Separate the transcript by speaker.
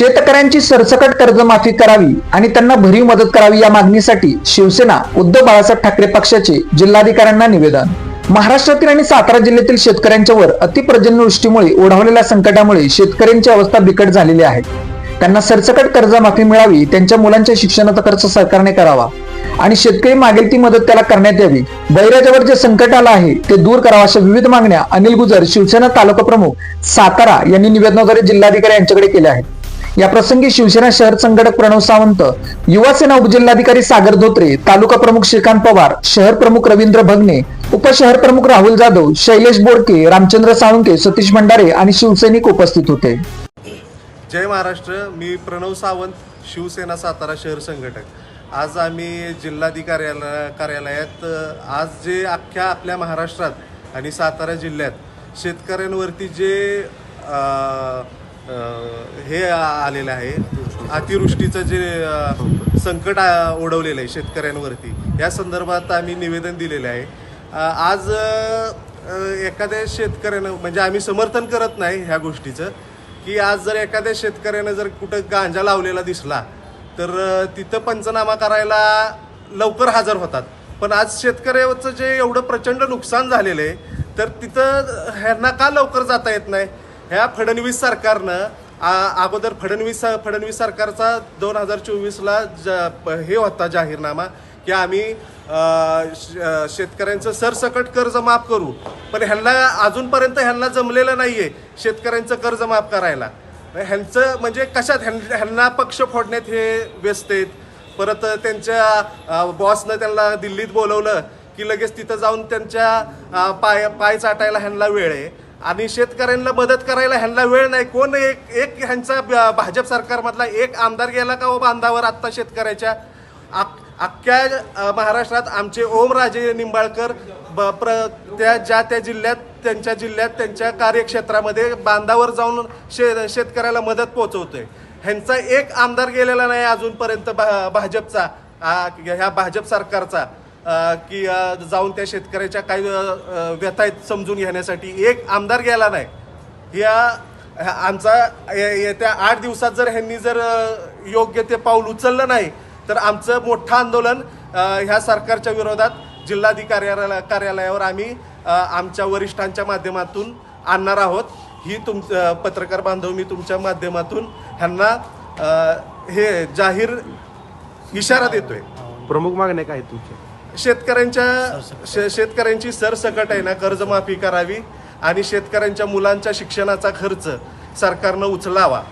Speaker 1: शेतकऱ्यांची सरसकट कर्जमाफी करावी आणि त्यांना भरीव मदत करावी या मागणीसाठी शिवसेना उद्धव बाळासाहेब ठाकरे पक्षाचे जिल्हाधिकाऱ्यांना निवेदन. महाराष्ट्रातील आणि सातारा जिल्ह्यातील शेतकऱ्यांच्यावर अतिपर्जन्यवृष्टीमुळे ओढावलेल्या संकटामुळे शेतकऱ्यांची अवस्था बिकट झालेली आहे. त्यांना सरसकट कर्जमाफी मिळावी त्यांच्या मुलांच्या शिक्षणाचा खर्च सरकारने करावा आणि शेतकरी मागेल ती मदत त्याला करण्यात यावी. बैराजावर जे संकट आलं आहे ते दूर करावं अशा विविध मागण्या अनिल गुजर शिवसेना तालुका प्रमुख सातारा यांनी निवेदनाद्वारे जिल्हाधिकारी यांच्याकडे केल्या आहेत. या प्रसंगी शिवसेना शहर संघटक प्रणव सावंत युवासेना उपजिल्हाधिकारी सागर धोत्रे तालुका प्रमुख श्रीकांत पवार शहर प्रमुख रवींद्र भगने उपशहर प्रमुख राहुल जाधव शैलेश बोडके रामचंद्र साळुंके सतीश भंडारे आणि शिवसैनिक उपस्थित होते.
Speaker 2: जय महाराष्ट्र. मी प्रणव सावंत शिवसेना सातारा शहर संघटक. आज आम्ही जिल्हाधिकार्यालय कार्यालयात आज जे अख्ख्या आपल्या महाराष्ट्रात आणि सातारा जिल्ह्यात शेतकऱ्यांवरती जे हे आलेलं आहे. अतिवृष्टीचं जे संकट ओढवलेलं आहे शेतकऱ्यांवरती या संदर्भात आम्ही निवेदन दिलेलं आहे. आज एखाद्या शेतकऱ्यानं म्हणजे आम्ही समर्थन करत नाही ह्या गोष्टीचं की आज जर एखाद्या शेतकऱ्यानं जर कुठं गांजा लावलेला दिसला तर तिथं पंचनामा करायला लवकर हजर होतात. पण आज शेतकऱ्याचं जे एवढं प्रचंड नुकसान झालेलं आहे तर तिथं ह्यांना का लवकर जाता येत नाही? ह्या फडणवीस सरकारनं अगोदर फडणवीस फडणवीस सरकारचा दोन हजार चोवीसला ज प- हे होता जाहीरनामा की आम्ही शेतकऱ्यांचं सरसकट कर्ज माफ करू. पण ह्यांना अजूनपर्यंत ह्यांना जमलेलं नाही आहे शेतकऱ्यांचं कर्ज माफ करायला. ह्यांचं म्हणजे कशात? ह्यां- ह्यांना पक्ष फोडण्यात हे व्यस्त आहेत. परत त्यांच्या बॉसनं त्यांना दिल्लीत बोलवलं की लगेच तिथं जाऊन त्यांच्या पाय पाय चाटायला ह्यांना वेळ आहे. आणि शेतकऱ्यांना मदत करायला ह्यांना वेळ नाही. कोण एक एक ह्यांचा ब- भाजप सरकारमधला एक आमदार गेला का हो बांधावर आत्ता शेतकऱ्याच्या? अख्ख्या महाराष्ट्रात आमचे ओमराजे निंबाळकर ब- प्र त्या ज्या त्या जिल्ह्यात त्यांच्या जिल्ह्यात त्यांच्या कार्यक्षेत्रामध्ये बांधावर जाऊन शे शेतकऱ्याला मदत पोहोचवतोय. ह्यांचा एक आमदार गेलेला नाही अजूनपर्यंत भा भाजपचा ह्या भाजप सरकारचा. की जाऊन त्या शेतकऱ्याच्या काही व्यथा आहेत समजून घेण्यासाठी. एक आमदार गेला नाही. या ह्या- आमचा ये- येत्या आठ दिवसात जर ह्यांनी जर योग्य ते पाऊल उचललं नाही तर आमचं मोठं आंदोलन ह्या सरकारच्या विरोधात जिल्हाधिकार्यालय कार्यालयावर आम्ही आमच्या वरिष्ठांच्या माध्यमातून आणणार आहोत. ही तुम पत्रकार बांधव मी तुमच्या माध्यमातून ह्यांना हे जाहीर इशारा देतोय.
Speaker 3: प्रमुख मागण्या काय तुमच्या?
Speaker 2: शेतकऱ्यांच्या शेतकऱ्यांची सरसकट आहे ना कर्जमाफी करावी आणि शेतकऱ्यांच्या मुलांच्या शिक्षणाचा खर्च सरकारनं उचलावा.